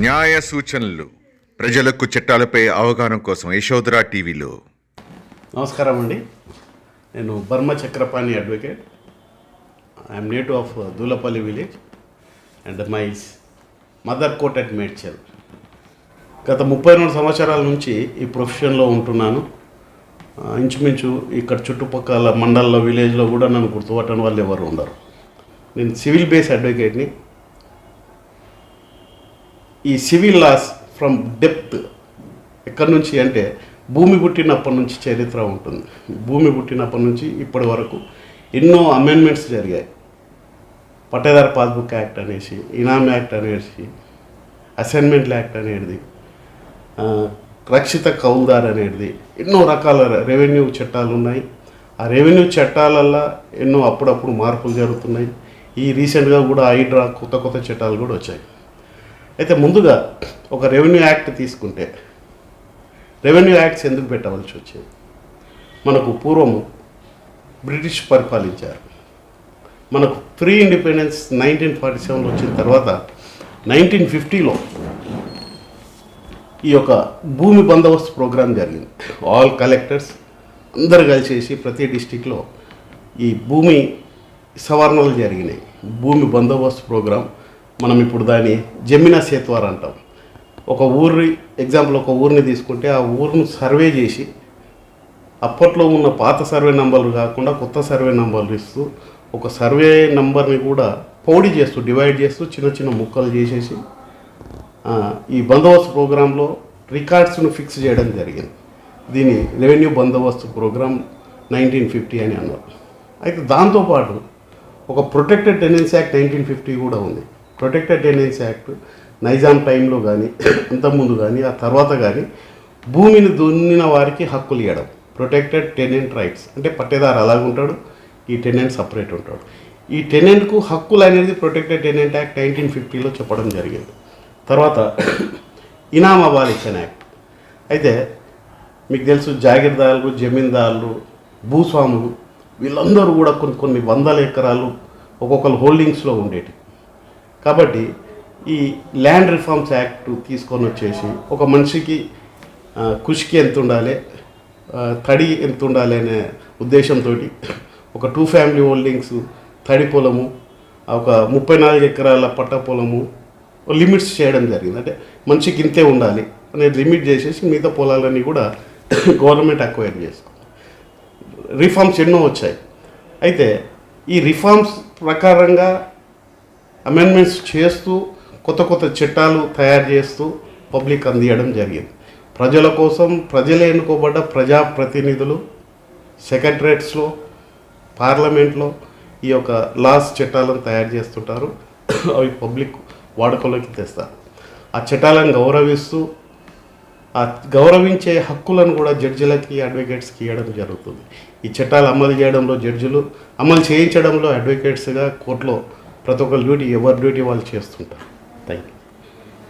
న్యాయ సూచనలు ప్రజలకు చట్టాలపై అవగాహన కోసం యశోధరా టీవీలో నమస్కారం అండి నేను Barma Chakrapani advocate I'm native of Dulapalli village and my mother court at Medchal గత ముప్పై రెండు సంవత్సరాల నుంచి ఈ ప్రొఫెషన్లో ఉంటున్నాను. ఇంచుమించు ఇక్కడ చుట్టుపక్కల మండల్లో విలేజ్లో కూడా నన్ను గుర్తుపట్టని వాళ్ళు ఎవరు ఉండరు. నేను సివిల్ బేస్ అడ్వకేట్ని. ఈ సివిల్ లాస్ ఫ్రమ్ డెప్త్ ఎక్కడి నుంచి అంటే భూమి పుట్టినప్పటి నుంచి చరిత్ర ఉంటుంది. భూమి పుట్టినప్పటి నుంచి ఇప్పటి వరకు ఎన్నో అమెండ్మెంట్స్ జరిగాయి. పట్టేదారు పాస్బుక్ యాక్ట్ అనేసి ఇనామ్ యాక్ట్ అనేసి అసైన్మెంట్ యాక్ట్ అనేది రక్షిత కౌల్దార్ అనేది ఎన్నో రకాల రెవెన్యూ చట్టాలు ఉన్నాయి ఆ రెవెన్యూ చట్టాలల్లో ఎన్నో అప్పుడప్పుడు మార్పులు జరుగుతున్నాయి. ఈ రీసెంట్గా కూడా ఐడ్రా కొత్త కొత్త చట్టాలు కూడా వచ్చాయి. అయితే ముందుగా ఒక రెవెన్యూ యాక్ట్ తీసుకుంటే రెవెన్యూ యాక్ట్స్ ఎందుకు పెట్టవలసి వచ్చేది? మనకు పూర్వం బ్రిటిష్ పరిపాలించారు. మనకు ప్రీ ఇండిపెండెన్స్ నైన్టీన్ ఫార్టీ సెవెన్లో వచ్చిన తర్వాత నైన్టీన్ ఫిఫ్టీలో ఈ యొక్క భూమి బందోబస్తు ప్రోగ్రాం జరిగింది. ఆల్ కలెక్టర్స్ అందరు కలిసేసి ప్రతి డిస్టిక్లో ఈ భూమి సవరణలు జరిగినాయి. భూమి బందోబస్తు ప్రోగ్రాం మనం ఇప్పుడు దాన్ని జమినా సేత్వార్ అంటాం. ఒక ఊరి ఎగ్జాంపుల్ ఒక ఊరిని తీసుకుంటే ఆ ఊరిని సర్వే చేసి అప్పట్లో ఉన్న పాత సర్వే నంబర్లు కాకుండా కొత్త సర్వే నంబర్లు ఇస్తూ ఒక సర్వే నంబర్ని కూడా పౌడి చేస్తూ డివైడ్ చేస్తూ చిన్న చిన్న ముక్కలు చేసేసి ఈ బందోబస్తు ప్రోగ్రాంలో రికార్డ్స్ను ఫిక్స్ చేయడం జరిగింది. దీని రెవెన్యూ బందోబస్తు ప్రోగ్రామ్ నైన్టీన్ ఫిఫ్టీ అని అన్నారు. అయితే దాంతోపాటు ఒక protected tenants act nineteen fifty కూడా ఉంది. ప్రొటెక్టెడ్ టెనెన్స్ యాక్ట్ నైజాం టైంలో కానీ అంతకుముందు కానీ ఆ తర్వాత కానీ భూమిని దున్నిన వారికి హక్కులు ఇవ్వడం. Protected tenant rights. అంటే పట్టేదారు అలాగుంటాడు ఈ టెనెంట్ సపరేట్ ఉంటాడు. ఈ టెనెంట్కు హక్కులు అనేది ప్రొటెక్టెడ్ టెనెంట్ యాక్ట్ నైన్టీన్ ఫిఫ్టీలో చెప్పడం జరిగింది. తర్వాత ఇనాం అబాలిషన్ యాక్ట్ అయితే మీకు తెలుసు జాగీర్దారులు జమీందారులు భూస్వాములు వీళ్ళందరూ కూడా కొన్ని కొన్ని వందల ఎకరాలు ఒక్కొక్కరు హోల్డింగ్స్లో ఉండేటి. కాబట్టి ఈ ల్యాండ్ రిఫార్మ్స్ యాక్ట్ తీసుకొని వచ్చేసి ఒక మనిషికి కృషికి ఎంత ఉండాలి తడి ఎంత ఉండాలి అనే ఉద్దేశంతో ఒక టూ ఫ్యామిలీ హోల్డింగ్స్ తడి పొలము ఒక ముప్పై నాలుగు ఎకరాల పట్ట పొలము లిమిట్స్ చేయడం జరిగింది. అంటే మనిషికి ఇంతే ఉండాలి అనేది లిమిట్ చేసేసి మిగతా పొలాలన్నీ కూడా గవర్నమెంట్ అక్వైర్ చేసుకుంది రిఫార్మ్స్ ఎన్నో వచ్చాయి. అయితే ఈ రిఫార్మ్స్ ప్రకారంగా అమెండ్మెంట్స్ చేస్తూ కొత్త కొత్త చట్టాలు తయారు చేస్తూ పబ్లిక్ అందియడం జరిగింది. ప్రజల కోసం ప్రజలే ఎన్నుకోబడ్డ ప్రజాప్రతినిధులు సెక్రటరేట్స్లో పార్లమెంట్లో ఈ యొక్క లాస్ చట్టాలను తయారు చేస్తుంటారు. అవి పబ్లిక్ వాడుకలోకి తెస్తారు ఆ చట్టాలను గౌరవిస్తూ ఆ గౌరవించే హక్కులను కూడా జడ్జిలకి అడ్వకేట్స్కి ఇవ్వడం జరుగుతుంది. ఈ చట్టాలు అమలు చేయడంలో జడ్జిలు అమలు చేయించడంలో అడ్వకేట్స్గా కోర్టులో ప్రతి ఒక్క డ్యూటీ ఎవరి డ్యూటీ వాళ్ళు చేస్తుంటారు. Thank you